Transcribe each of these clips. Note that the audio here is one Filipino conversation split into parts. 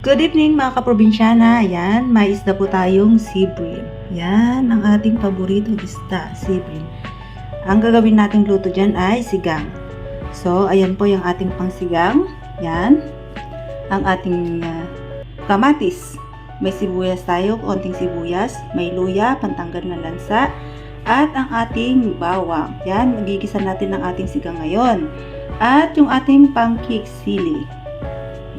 Good evening mga kaprobinsyana. Yan, may isda po tayong sibrim. Yan, ang ating paborito isda, sibrim. Ang gagawin nating luto dyan ay sigang. So, ayan po yung ating pangsigang. Yan. Ang ating ah, kamatis. May sibuyas tayo, konting sibuyas. May luya, pantanggal ng lansa. At ang ating bawang. Yan, magigisa natin ang ating sigang ngayon. At yung ating pancake sili.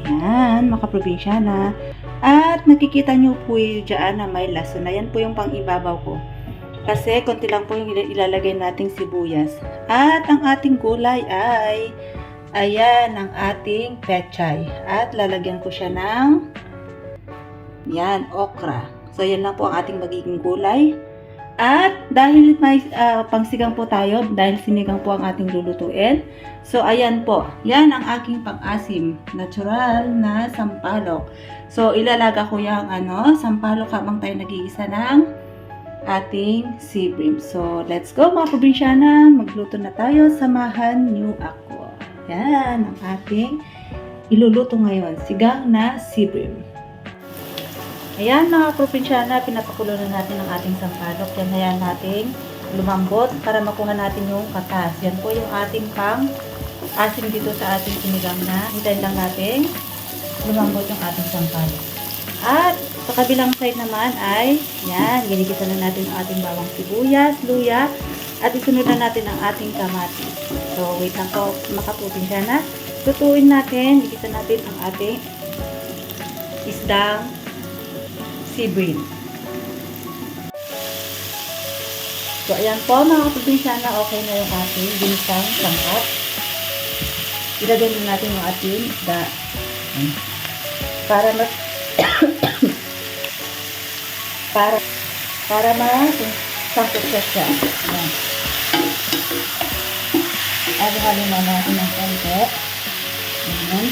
Yan, mga probinsyana. At nakikita nyo po yung dyan na may laso na. Po yung pang ibabaw ko. Kasi konti lang po yung ila- ilalagay nating sibuyas. At ang ating gulay ay, ayan, ang ating pechay. At lalagyan ko siya ng, yan, okra. So, yan lang po ang ating magiging gulay. At dahil may ah, pangsigang po tayo, dahil sinigang po ang ating lulutuin, so ayan po, yan ang aking pang-asim, natural na sampalok. So ilalaga ko yung ano, sampalok habang tayo nag-iisa ng ating sibrim. So let's go mga probinsyana, magluto na tayo, samahan niyo ako. Yan ang ating iluluto ngayon, sigang na sibrim. Ayan mga probinsyana, pinapakulo na natin ang ating sampalok. Yan ayan natin lumambot para makuha natin yung katas. Yan po yung ating pang asim dito sa ating sinigang na. Hintayin lang natin lumambot yung ating sampalok. At sa kabilang side naman ay, yan, ginigisa na natin ang ating bawang sibuyas, luya, at isunod na natin ang ating kamatis. So, wait lang po, makaputin siya na. Tutuin natin, igisa natin ang ating isdang sibrin. So, ayan po mga probinsyana, okay na yung ating ginisang sangkap. Ilagay na natin yung ating isda. Para mas para para mas sangkot siya siya. Ayan. Halo-halo na natin ng konti. Ayan.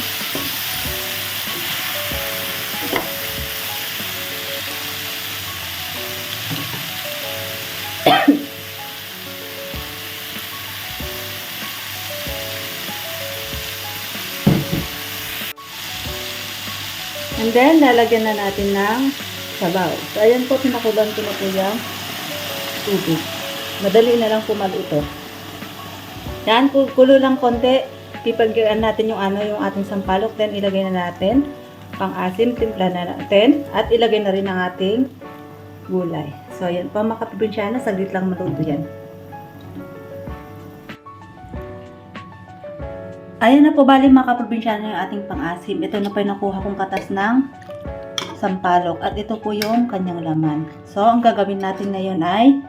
And then, lalagyan na natin ng sabaw. So, ayan po, pinakulan ko na po yung tubig. Madali na lang po maluto. Yan, kul- kulo lang konti. Pipagyan natin yung ano, yung ating sampalok. Then, ilagay na natin pang asim, timpla na natin. At ilagay na rin ang ating gulay. So, ayan po, mga kaprobinsyana, saglit lang maluto yan. Ayan na po, bali mga kaprobinsyana yung ating pang-asim. Ito na po yung nakuha kong katas ng sampalok. At ito po yung kanyang laman. So, ang gagawin natin ngayon ay,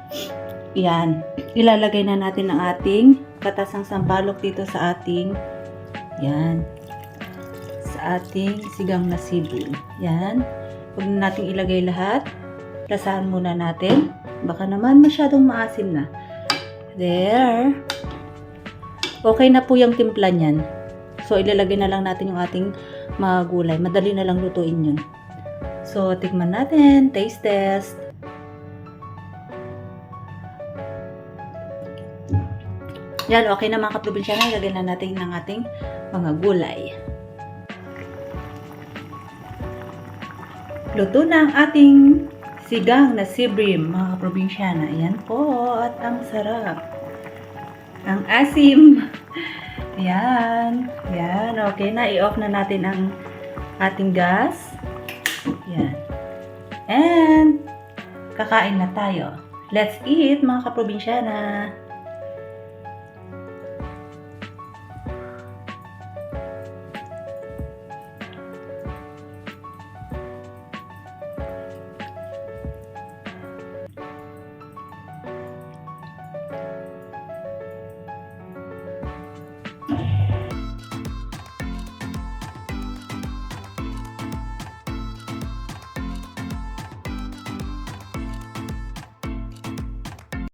yan, ilalagay na natin ang ating katas ng sampalok dito sa ating, yan, sa ating sigang na sibling. Yan. Huwag na natin ilagay lahat. Lasahan muna natin. Baka naman masyadong maasim na. There. Okay na po yung timpla niyan. So, ilalagay na lang natin yung ating mga gulay. Madali na lang lutuin yun. So, tikman natin. Taste test. Yan, okay na mga kaprobinsyana. Ilagay na natin ng ating mga gulay. Luto na ang ating sigang na sibrim, mga kaprobinsyana. Yan po. At ang sarap. Ang asim. Yan. Yan. Okay na. I-off na natin ang ating gas. Yan. And, kakain na tayo. Let's eat, mga kaprobinsyana.